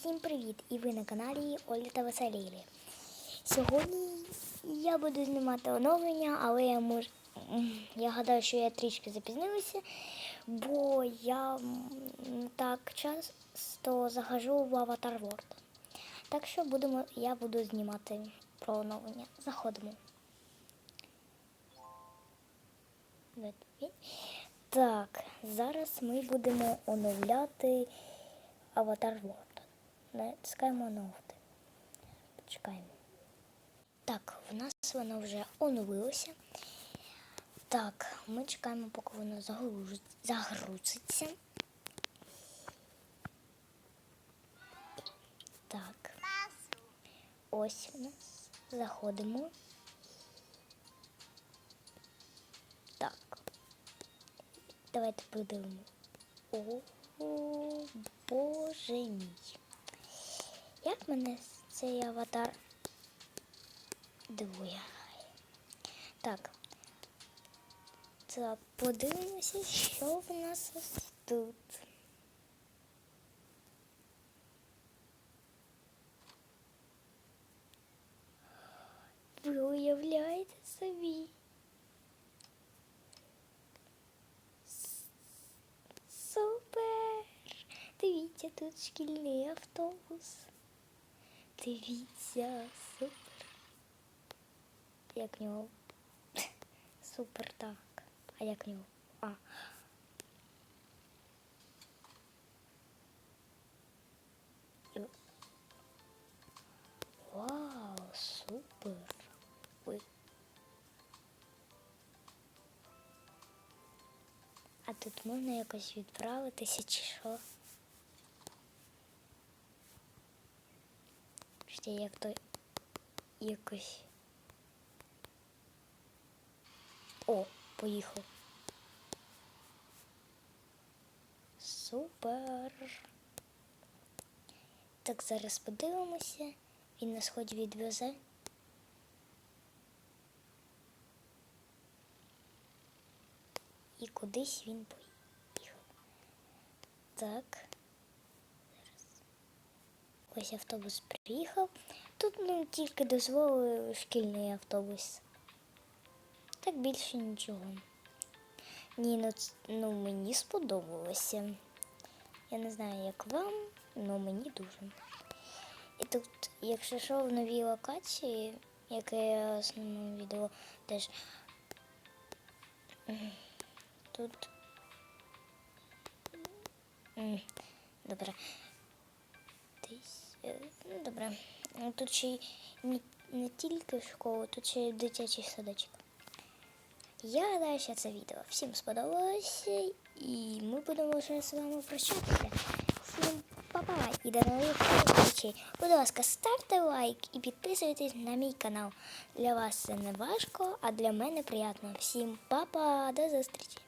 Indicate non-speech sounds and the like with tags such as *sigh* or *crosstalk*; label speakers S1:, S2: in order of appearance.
S1: Всім привіт! І ви на каналі Оля та Веселілі. Сьогодні я буду знімати оновлення, але я мож... я гадаю, що я трішки запізнилася, бо я так часто захожу в Avatar World. Так що будемо, я буду знімати про оновлення. Заходимо. Так, зараз ми будемо оновляти Avatar World. Натискаємо оновити. Почекаємо. Так, в нас воно вже оновилося. Так, ми чекаємо, поки воно загруз- загрузиться. Так. Ось нас. Заходимо. Так. Давайте подивимо. О, боже мій. Як мене цей аватар дивує. Так. Так, подивимося, що в нас тут. Ви уявляєте собі? Супер! Дивіться, тут шкільний автобус. Дивіться, супер. Як в нього? *laughs* Супер так. А як в нього? А. Вау, супер. А тут можна якось відправитися чи що? Ще як то якось. О, поїхав. Супер. Так, зараз подивимося. Він нас хоч відвезе. І кудись він поїхав. Так. Ось автобус приїхав. Тут ну, тільки дозволили шкільний автобус. Так більше нічого. Ні, ну, ну мені сподобалося. Я не знаю, як вам, але мені дуже. І тут, якщо що, в новій локації, яке я основному відео теж тут. Добре. Е, ну, добре. Ну, Тут ще й не, не тільки школа, тут ще й дитячий садочок. Я гадаю, що це відео всім сподобалося, і ми будемо вже з вами прощатися. Всім па-па і до нових зустрічей. Будь ласка, ставте лайк і підписуйтесь на мій канал. Для вас це не важко, а для мене приємно. Всім па-па, до зустрічі!